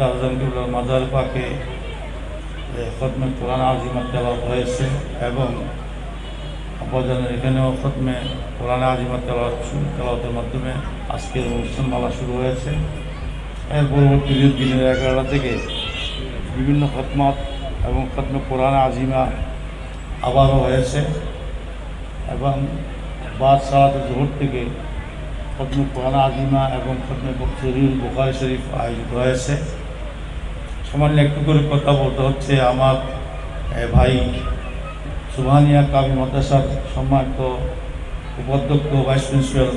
দারজান কিবলার মাজার পাকে খতমে কোরআন আজিমাত তেলাওয়াত হয়েছে এবং আব্বাজানের এখানেও খতমে কোরআন আজিমাত তেলাওয়াতের মাধ্যমে আজকের অনুষ্ঠান মালা শুরু হয়েছে। এর পরবর্তী দিনের এগারোটা থেকে বিভিন্ন খতমাত এবং খতমে কোরআন আজিমা আবারও হয়েছে এবং বাদ সালাতে জোহর থেকে খতমে কোরআন আজিমা এবং খতমে শরীর বুখারি শরীফ আয়োজিত হয়েছে। সামান্য একটু করে কথা বলতে হচ্ছে। আমার ভাই সুবহানিয়া কাবি মাদ্রাসার সম্মানিত উপাধ্যক্ষ, ভাইস প্রিন্সিপাল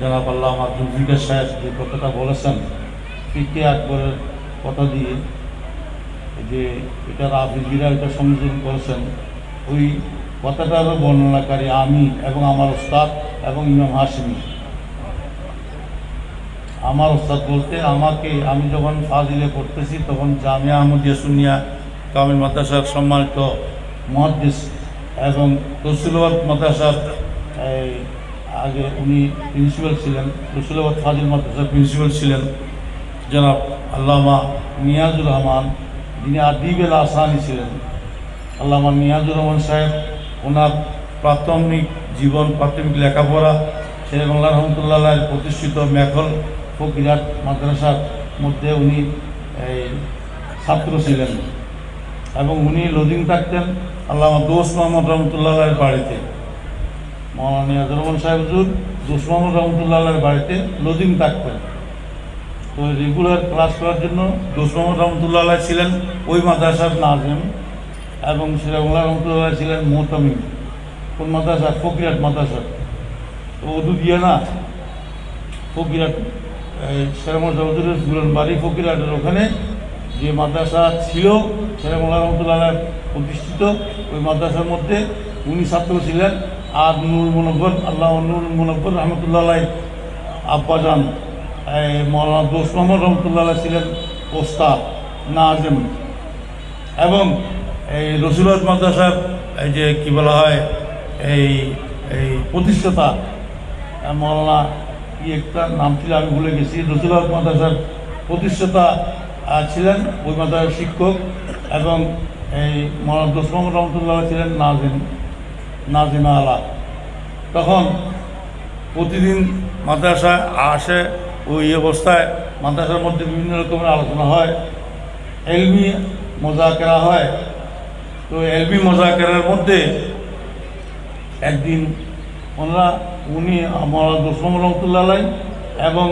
জনাব আল্লাহ আমার জুলফিকার সাহেব যে কথাটা বলেছেন পিকে আকবরের কথা দিয়ে যে এটা রাফিজিরা এটা সংযোজন করেছেন। ওই কথাটারও বর্ণনাকারী আমি এবং আমার ওস্তাদ এবং ইমাম হাসিমি আমার ওস্তাদ বলতে, আমাকে আমি যখন ফাজিলে পড়তেছি, তখন জামিয়া আহমদিয়া সুনিয়া কামিল মাদ্রাসার সম্মানিত মহাদিস এবং রসুলাবাদ মাদ্রাসার আগে উনি প্রিন্সিপাল ছিলেন রসুলাবাদ ফাজিল মাদ্রাসার প্রিন্সিপাল ছিলেন, জনাব আল্লামা নিয়াজুর রহমান। যিনি আদিবেল আসানি ছিলেন। আল্লামা নিয়াজুর রহমান সাহেব, ওনার প্রাথমিক জীবন, প্রাথমিক লেখাপড়া শেখ মোল্লা রহমতুল্লাহ প্রতিষ্ঠিত মেখল ফকিরাট মাদ্রাসার মধ্যে উনি, এই, ছাত্র ছিলেন। এবং উনি লজিং থাকতেন আল্লামা দোষ মোহাম্মদ রহমতুল্লাহ বাড়িতে। মৌলানা নিয়াজুর রহমান সাহেব হুজুর দোষ মোহাম্মদ রহমতুল্লাহ বাড়িতে লজিং থাকতেন। তো রেগুলার ক্লাস করার জন্য দোষ মোহাম্মদ রহমতুল্লাহ ছিলেন ওই মাদ্রাসার নাজেম এবং সিরাজুল্লাহ রহমতুল্লাহ ছিলেন মোহতামিম। কোন মাদ্রাসা? ফকিরাট মাদ্রাসা। তো উদু দিয়ে না, ফকিরাট সেরামল চৌধুরীর গুলন বাড়ি ফকিরাটের ওখানে। যে মাদ্রাসা ছিল সেরামুল্লাহ রহমতুল্লাহ প্রতিষ্ঠিত, ওই মাদ্রাসার মধ্যে উনি ছাত্র ছিলেন। আর নুর মনব্বর, আল্লাহ নুর মনব্বর রহমতুল্লাহ আব্বাজান মৌলানা দোষ মোহাম্মদ রহমতুল্লাহ ছিলেন ওস্তাদ, নাজেম। এবং এই রসুলত মাদ্রাসার এই যে কী বলা হয়, এই এই প্রতিষ্ঠাতা, মৌলানা কি একটা নাম ছিল আমি ভুলে গেছি। রসুলত মাদ্রাসার প্রতিষ্ঠাতা ছিলেন, ওই মাদ্রাসার শিক্ষক এবং এই মৌলানা রহমতুল্লাহ ছিলেন নাজিম, নাজিমা আলা। তখন প্রতিদিন মাদ্রাসায় আসে, ওই অবস্থায় মাদ্রাসার মধ্যে বিভিন্ন রকমের আলোচনা হয়। এলবি এলমি মোজাকেরা হয়। তো এলবি মোজাকেরার মধ্যে একদিন ওনারা উনি আমার দোসম রহমতুল্লাহ এবং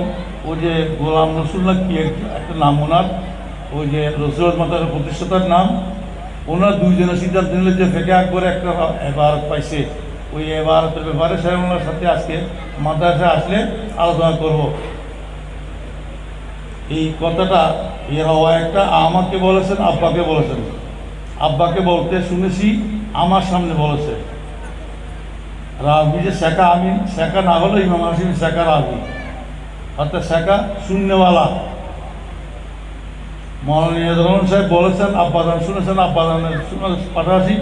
ওই যে গোলাম রসুল্লাহ কি একটা নাম ওনার? ওই যে রসুল মাতার প্রতিষ্ঠাতার নাম। ওনার দুইজনের সিদ্ধান্ত নিল যে ফেকে আকবরে একটা এবার পাইছে। ওই এবারতের ব্যাপারে স্যার ওনার সাথে আজকে মাদ্রাসায় আসলে আলোচনা করব। এই কথাটা এ হওয়া একটা আমাকে বলেছেন, আব্বাকে বলেছেন। আব্বাকে বলতে শুনেছি, আমার সামনে বলেছে। রাবি যে শেখা আমি শেখা না হলে ইমাম হাসিম শেখা রাবি অর্থাৎ শেখা শূন্যওয়ালা। মৌলানা রহমান সাহেব বলেছেন আব্বাদান শুনেছেন আব্বাদানের পাশাপাশি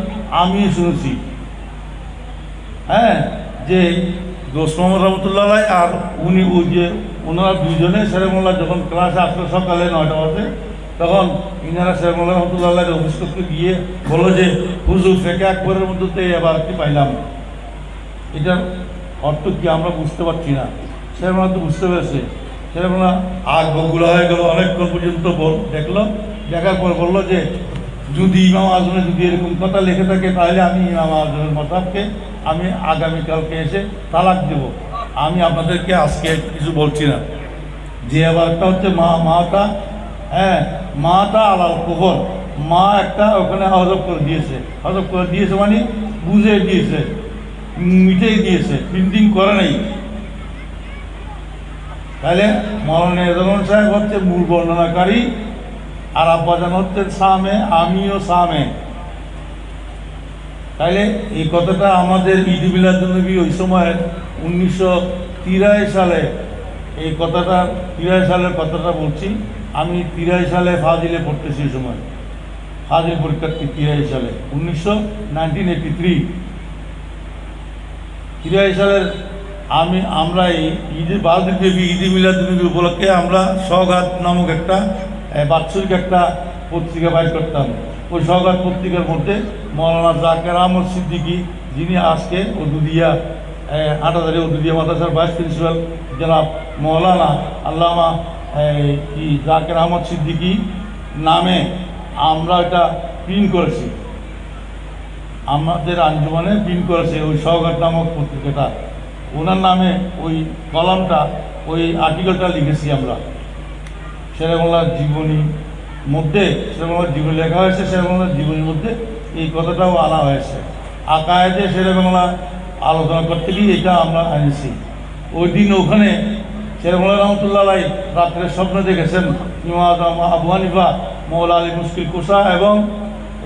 আমি শুনেছি। হ্যাঁ যে দোষ মোহাম্মদ রহমতুল্লাহ আর উনি ওই যে ওনারা দুইজনে সেরেমোল্লা যখন ক্লাসে আসলো সকালে নয়টা বাজে, তখন ইনারা সেরেমোল্লা রহমতুল্লাহ অফিস করতে গিয়ে বলল যে, হুজুর, ফেকে একবারের মধ্যে এবার কি পাইলাম। এটার অর্থ কি আমরা বুঝতে পারছি না? সেরেমোল্লা তো বুঝতে পেরেছে। সেরেমোল্লা আগ বগুলা হয়ে গেল, অনেকক্ষণ পর্যন্ত বল দেখল দেখার পর বলল যে, যদি ইমাম আজমে যদি এরকম কথা লিখে থাকে, তাহলে আমি ইমাম আজমের মতাবকে আমি আগামীকালকে এসে তালাক দেব। আমি আপনাদেরকে আজকে কিছু বলছি না। যে এবারটা হচ্ছে মা মাটা হ্যাঁ মাটা আলাল কবর মা একটা ওখানে হজব করে দিয়েছে। হজব করে দিয়েছে মানে বুঝে দিয়েছে। মিটেই দিয়েছে, প্রিন্টিং করে নাই। তাহলে মৌলানা সাহেব হচ্ছে মূল বর্ণনাকারী, আর আব্বাজান হচ্ছেন সামে, আমিও সামে। তাইলে এই কথাটা আমাদের ঈদ মিলাদুলনবী ওই সময় উনিশশো তিরাশি সালে, এই কথাটা, তিরাশি সালের কথাটা বলছি। আমি তিরাশি সালে ফাজিলে পড়তেছি ওই সময়। ফাজিল পরীক্ষার্থী তিরাশি সালে, উনিশশো নাইনটিন এইটি থ্রি। তিরাশি সালের আমি আমরা এই ঈদে বালদেবী ঈদে মিলাদুলনবী উপলক্ষে আমরা সগাত নামক একটা বাৎসরিক একটা পত্রিকা বাইর করতাম। ওই সহকার পত্রিকার মধ্যে মৌলানা জাকের আহমদ সিদ্দিকী, যিনি আজকে উদুদিয়া আটাদারি উদুদিয়া মাদ্রাসার ভাইস প্রিন্সিপাল, জনাব মৌলানা আল্লামা জাকের আহমদ সিদ্দিকী নামে আমরা এটা প্রিন্ট করেছি। আমাদের আঞ্জুমানে প্রিন্ট করেছে ওই সহঘাট নামক পত্রিকাটা। ওনার নামে ওই কলামটা, ওই আর্টিকেলটা লিখেছি আমরা। শেরেবাংলার জীবনী মধ্যে শেরেবাংলার জীবনী লেখা হয়েছে শেরেবাংলার জীবনীর মধ্যে এই কথাটাও আনা হয়েছে। আকায়েদে শেরেবাংলা আলোচনা করতে গিয়ে এটা আমরা এনেছি। ওই দিন ওখানে শেরেবাংলা রহমতুল্লাহ আলাই রাত্রে স্বপ্ন দেখেছেন আজম আবু হানিফা, মৌলা আলী মুশকিল কুসা এবং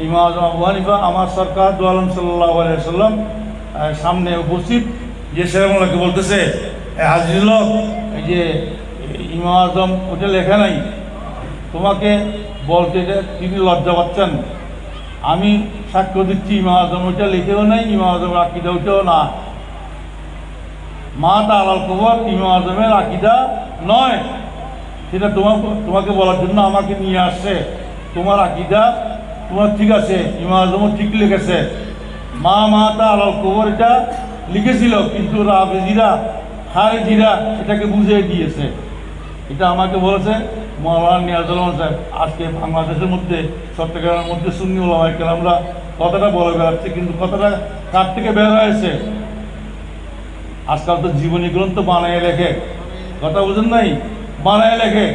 ইমাম আজম আবু হানিফা, আমার সরকার দোয়ালম সাল্লাম সামনে উপস্থিত। যে শেরেবাংলাকে বলতেছে, "এ হাজির এই যে, ইমাম আজম, ওটা লেখা নাই। তোমাকে বলতে তিনি লজ্জা পাচ্ছেন। আমি সাক্ষ্য দিচ্ছি, ইমাম আজম ওইটা লিখেও নাই, ইমাম আজমের আকিদা ওইটাও না। মা তালাল কবর ইমাম আজমের আকিদা নয়। সেটা তোমার তোমাকে বলার জন্য আমাকে নিয়ে আসছে। তোমার আকিদা তোমার ঠিক আছে আজমও ঠিক লিখেছে। মা মা তালাল কবর এটা লিখেছিল, কিন্তু রাবেজিরা খারেজিরা এটাকে বুঝিয়ে দিয়েছে। এটা আমাকে বলেছে মৌলানা নিয়াজুল রহমান সাহেব। আজকে বাংলাদেশের মধ্যে, চট্টগ্রামের মধ্যে সুন্নি ওলামাই আমরা কথাটা বলে বেড়াচ্ছে, কিন্তু কথাটা কার থেকে বের হয়েছে? আজকাল তো জীবনী গ্রন্থ বানায় লেখে। কথা বুঝেন নাই? বানায় লেখে।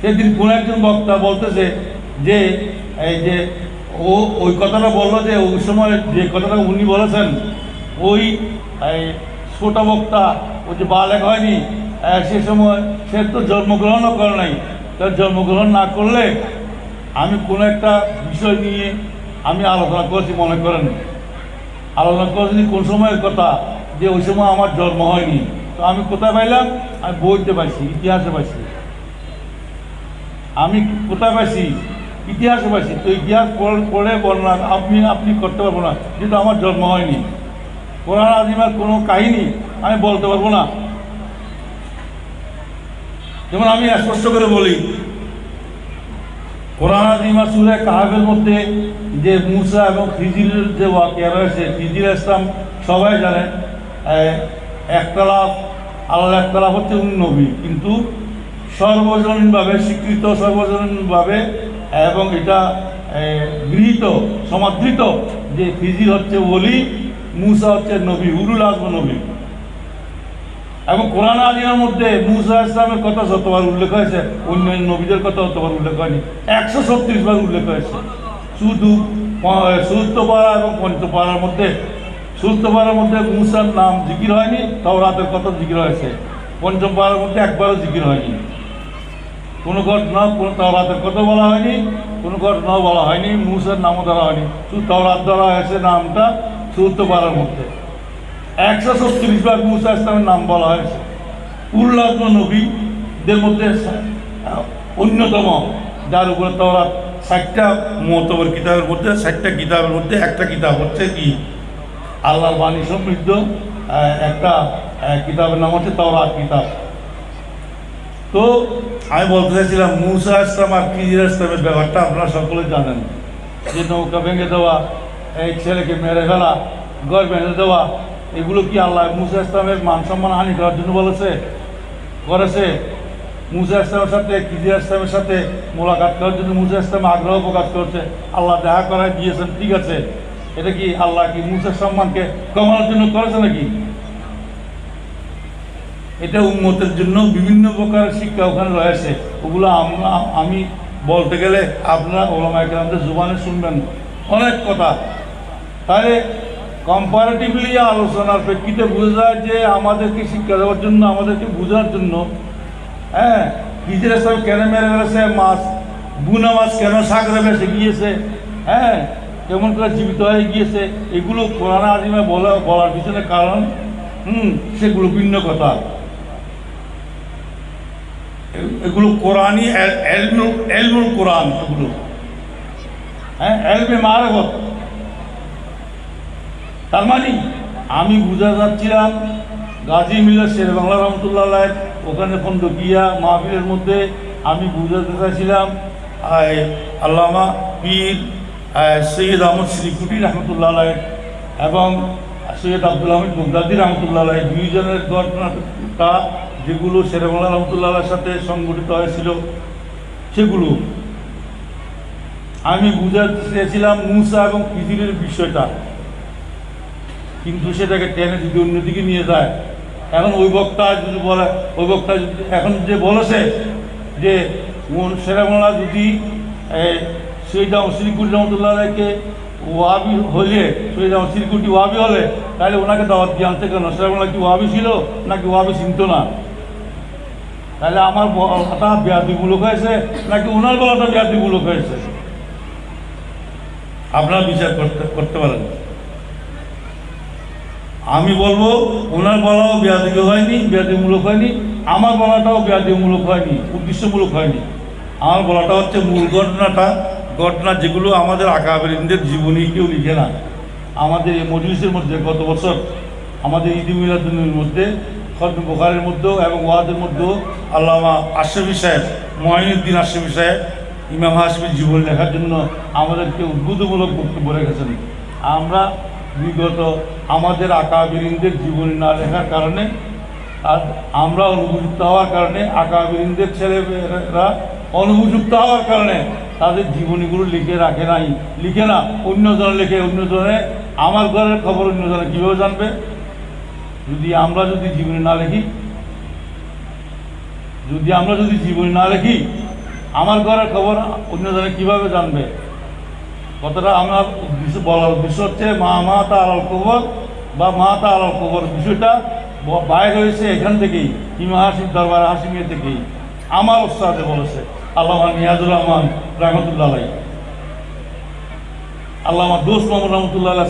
সেদিন কোন একজন বক্তা বলতেছে যে, এই যে, ও, ওই কথাটা বলল যে, ওই সময় যে কথাটা উনি বলেছেন, ওই ছোটা বক্তা, ওই যে বালেক হয়নি সে সময় সে তো জন্মগ্রহণও করে নাই। তার জন্মগ্রহণ না করলে আমি কোনো একটা বিষয় নিয়ে আমি আলোচনা করেছি, মনে করেন। আলোচনা করেছি কোন সময়ের কথা? যে ওই সময় আমার জন্ম হয়নি। তো আমি কোথায় পাইলাম? আমি বইতে পাইছি, ইতিহাসে পাইছি। আমি কোথায় পাইছি? ইতিহাসে পাইছি তো ইতিহাস পড়- বর্ণনা আপনি আপনি করতে পারব না যেহেতু আমার জন্ম হয়নি। কোরআন আজিমার কোনো কাহিনী আমি বলতে পারব না। যেমন আমি স্পষ্ট করে বলি কোরআন আজিমা সুরে কাহাবের মধ্যে যে মুসা এবং খিজিরের যে ওয়াকিয়া রয়েছে খিজির ইসলাম সবাই জানেন এ, একতলাফ আল্লাহ একতলাফ হচ্ছে উনি নবী। কিন্তু সর্বজনীনভাবে স্বীকৃত সর্বজনীনভাবে এবং এটা গৃহীত, সমাদৃত যে খিজির হচ্ছে ওলি, মুসা হচ্ছে নবী, উরুল আজম নবী। এবং কোরআন আলিয়ার মধ্যে মুসা ইসলামের কথা যতবার উল্লেখ হয়েছে অন্য নবীদের কথা ততবার উল্লেখ হয়নি। একশো ছত্রিশ বার উল্লেখ হয়েছে। শুধু চতুর্থ পাড়া এবং পঞ্চপাড়ার মধ্যে চতুর্থ পাড়ার মধ্যে মুসার নাম জিকির হয়নি, তাওরাতের কথা জিকির হয়েছে। পঞ্চম পাড়ার মধ্যে একবারও জিকির হয়নি। কোনো ঘটনা কোনো তাওরাতের কথা বলা হয়নি, কোনো ঘটনা বলা হয়নি, মুসার নামও ধরা হয়নি। শুধু তাওরাত ধরা হয়েছে নামটা চতুর্থ পাড়ার মধ্যে। একশো ছত্রিশ বার মুসা ইসলামের নাম বলা হয়েছে। উল্লাহ নবীদের মধ্যে অন্যতম, যার উপরে তোরা ষাটটা মতবর কিতাবের মধ্যে, ষাটটা কিতাবের মধ্যে একটা কিতাব হচ্ছে কি? আল্লাহর বাণী সমৃদ্ধ একটা কিতাবের নাম হচ্ছে তওরাত কিতাব। তো আমি বলতে চাইছিলাম, মুসা ইসলাম আর খিজির ইসলামের ব্যাপারটা আপনারা সকলে জানেন। যে নৌকা ভেঙে দেওয়া, এই ছেলেকে মেরে ফেলা, ঘর ভেঙে দেওয়া, এগুলো কি আল্লাহ মুসা ইসলামের মান সম্মান হানি করার জন্য বলেছে? করেছে? মুসা ইসলামের সাথে কিজির ইসলামের সাথে মোলাকাত করার জন্য মুসা ইসলাম আগ্রহ প্রকাশ করছে? আল্লাহ দেখা করায় দিয়েছেন, ঠিক আছে। এটা কি আল্লাহ কি মুসার সম্মানকে কমানোর জন্য করেছে নাকি? এটা উন্মতের জন্য বিভিন্ন প্রকার শিক্ষা ওখানে রয়েছে। ওগুলো আমরা আমি বলতে গেলে আপনারা ওলামা একরামদের জুবানে শুনবেন। অনেক কথা। তাহলে কম্পারেটিভলি আলোচনার প্রেক্ষিতে বোঝা যায় যে আমাদেরকে শিক্ষা দেওয়ার জন্য, আমাদেরকে বোঝার জন্য হ্যাঁ নিজের সব কেন মেরে ফেলেছে, মাছ, বুনা মাছ কেন সাগরে ভেসে গিয়েছে হ্যাঁ কেমন করে জীবিত হয়ে গিয়েছে, এগুলো কোরআন আজিমে বলা বলার পিছনে কারণ, হুম, সেগুলো ভিন্ন কথা। এগুলো কোরআনই, এল- এলমুল কোরআন এগুলো। হ্যাঁ এলমে মারফত। তার মানে আমি বুঝা যাচ্ছিলাম, গাজী মিল্লা শের বাংলা রহমতুল্লাহ ওখানে ফন্দকিয়া মাহফিলের মধ্যে আমি বুঝাতে চাইছিলাম আল্লামা পীর সৈয়দ আহমদ শ্রীকুটি রহমতুল্লাহ এবং সৈয়দ আব্দুল আহমদ বুগদাদি রহমতুল্লাহ দুইজনের ঘটনাটা যেগুলো শেরেমুল্লাহ রহমতুল্লাহ আলাইয়ের সাথে সংগঠিত হয়েছিল, সেগুলো। আমি বুঝাতে চেয়েছিলাম মুসা এবং পৃথিবীর বিষয়টা। কিন্তু সেটাকে টেনে যদি অন্যদিকে নিয়ে যায়, এখন ওই বক্তা যদি বলে, ওই বক্তা এখন যে বলেছে যে সেরামোলা যদি সৈয়দ শ্রীকুটি রহমতুল্লাহকে ওয়াবি হলে সৈয়দ শ্রীকুটি ওয়াবি হলে, তাহলে ওনাকে দাওয়াত দিয়ে আনতে কেন? সেরামোলা কি ওয়াবি ছিল নাকি ওয়াবি চিনত না? তাহলে আমার বলাটা ব্যাধিমূলক হয়েছে নাকি ওনার বলাটা ব্যাধিমূলক হয়েছে? আপনারা বিচার করতে করতে পারেন। আমি বলব ওনার বলাও ব্যাধিক হয়নি, ব্যাধিমূলক হয়নি, আমার বলাটাও ব্যাধিমূলক হয়নি, উদ্দেশ্যমূলক হয়নি। আমার বলাটা হচ্ছে মূল ঘটনাটা, ঘটনা যেগুলো আমাদের আকাবেরিনদের জীবনী কেউ লিখে না। আমাদের এই মজলিসের মধ্যে গত বছর, আমাদের ঈদ মিলাদুলের মধ্যে খতম বোখারের মধ্যেও এবং ওয়াদের মধ্যেও আল্লামা আশরফি সাহেব, মহিনুদ্দিন আশরফি সাহেব, ইমাম হাসমির জীবন লেখার জন্য আমাদেরকে উদ্বুদ্ধমূলক বক্তব্য রেখেছেন। আমরা বিগত আমাদের আকাবিরিনদের জীবনী না লেখার কারণে আর আমরা অনুপযুক্ত হওয়ার কারণে, আকাবিরিনদের ছেলেমেয়েরা অনুপযুক্ত হওয়ার কারণে তাদের জীবনীগুলো লিখে রাখে নাই, লিখে না অন্যজনে লিখে অন্যজনে আমার ঘরের খবর অন্যজনে কীভাবে জানবে? যদি আমরা যদি জীবনী না লিখি যদি আমরা যদি জীবনী না লিখি আমার ঘরের খবর অন্যজনে কীভাবে জানবে? কথাটা আমার বলার উদ্দেশ্য হচ্ছে, মা মা তা আলাল কবর বা মা তা আলাল কবর বিষয়টা বাইর হয়েছে এখান থেকেই ইমা হাসিম দরবার হাসিমিয়া থেকেই। আমার ওস্তাদে বলেছে আল্লাহ নিয়াজুর রহমান রহমতুল্লাহ আলাই আল্লামা দোষ মোহাম্মদ রহমতুল্লাহ আলাই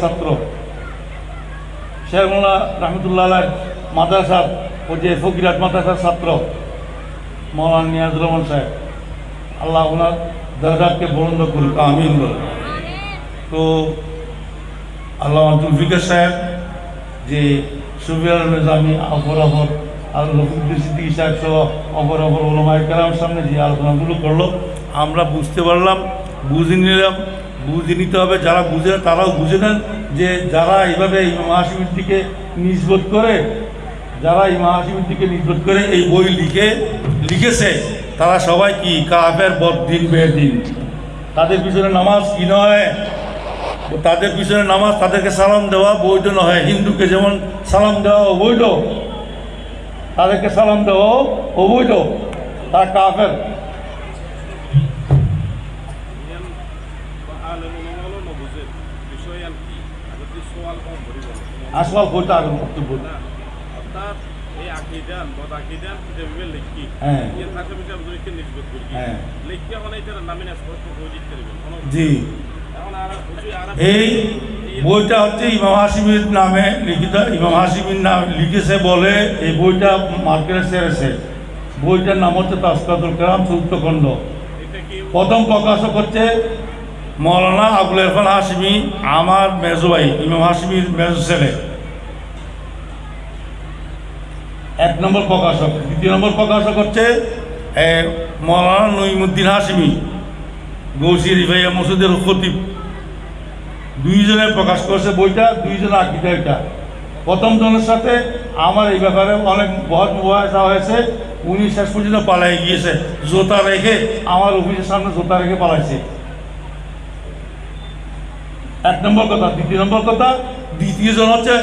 ছাত্র শেরমোল্লা রহমতুল্লাহ মাদ্রাসার ওই যে ফকিরাট মাদ্রাসার ছাত্র, মৌলানা নিয়াজুর রহমান সাহেব, আল্লাহ ওনার দরজাকে বলন্দ করুক, আমিন বলুন তো আল্লাহ জুলফিকার সাহেব, যে সুবিয়ার নিজামি অপর আর রফিকুদ্দিন সিদ্দিকী সাহেব সহ অপর অপর ওলমায় সামনে যে আলোচনাগুলো করল, আমরা বুঝতে পারলাম, বুঝে নিলাম বুঝে নিতে হবে, যারা বুঝে তারাও বুঝে নেন যে যারা এইভাবে হাসিমের দিকে নিজবোধ করে, যারা হাসিমের দিকে নিজবোধ করে এই বই লিখে, লিখেছে, তারা সবাই কি কাফের বদিন বেদিন তাদের পিছনে নামাজ কি নয়? তাদের পিছনে নামাজ তাদেরকে সালাম দেওয়া বৈধ নয়, হিন্দুকে যেমন সালাম দেওয়া অবৈধ, তাদেরকে সালাম দেওয়া অবৈধ, তারা কাফের। আসল আগে বক্তব্য অর্থাৎ এই আকিদান বদ আকিদান কিতাবে লিখি। থাকে বিচার বুঝতে নিজবত করি। মানে এটা নামে না স্পষ্ট হয়ে দিতে পারবেন জি। এখন আর বুঝি আর এই বইটা হচ্ছে ইমাম হাসিমের নামে লিখিত। ইমাম হাসিমের নাম লিখেছে বলে এই বইটা মার্কেটে সেরেছে বইটার নাম হচ্ছে তাস্কাতুল কালাম চতুর্থ খণ্ড। প্রথম প্রকাশক হচ্ছে মৌলানা আবুল ইরফান হাসিমি আমার মেজো ভাই, ইমাম হাসিমির মেজো ছেলে। এক নম্বর প্রকাশক। দ্বিতীয় নম্বর প্রকাশক হচ্ছে মৌলানা নঈমুদ্দিন হাসিমি গৌসি রিফাইয়া মসুদের খতিব। দুইজনে প্রকাশ করেছে বইটা, দুইজনে আঁকিতে এটা। প্রথম জনের সাথে আমার এই ব্যাপারে অনেক বহৎ মুবাসা হয়েছে। উনি শেষ পর্যন্ত পালাই গিয়েছে। জোতা রেখে আমার অফিসের সামনে জোতা রেখে পালাইছে। এক নম্বর কথা, দ্বিতীয় নম্বর কথা, দ্বিতীয় জন হচ্ছে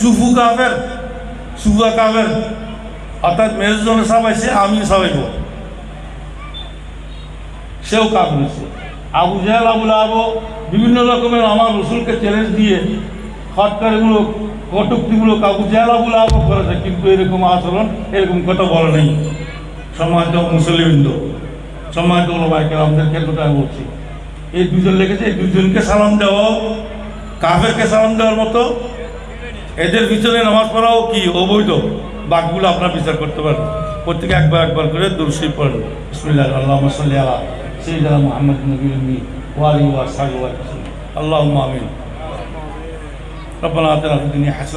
সুফু কাফের, সুফা কাফের। অর্থাৎ মেজজনে সাবাইছে আমি সাবাইব সেও কাফ হয়েছে। আবু জাহেল আবুল আবু বিভিন্ন রকমের আমার রসুলকে চ্যালেঞ্জ দিয়ে হটকারিমূলক কটুক্তিমূলক আবু জাহেল আবুল আবু করেছে, কিন্তু এরকম আচরণ, এরকম কথা বলে নেই। সম্মানিত মুসলিমবৃন্দ সম্মানিত আমাদের ক্ষেত্রটা আমি বলছি। এই দুজন লেগেছে এই দুজনকে সালাম দেওয়া কাফেরকে সালাম দেওয়ার মতো এদের পিছনে নামাজ পড়াও কি অবৈধ বাঘগুলো আপনার বিচার করতে পারেন প্রত্যেকে একবার একবার করে দুরুশি পড়েন বিসমিল্লাহ আল্লাহ সাল্লি আলা সৈয়দনা মুহাম্মদ নবী উম্মি ওয়ালি ওয়া সাহবিহি ওয়া সাল্লাম আল্লাহুম্মা আমিন ربنا آتنا في الدنيا حسنة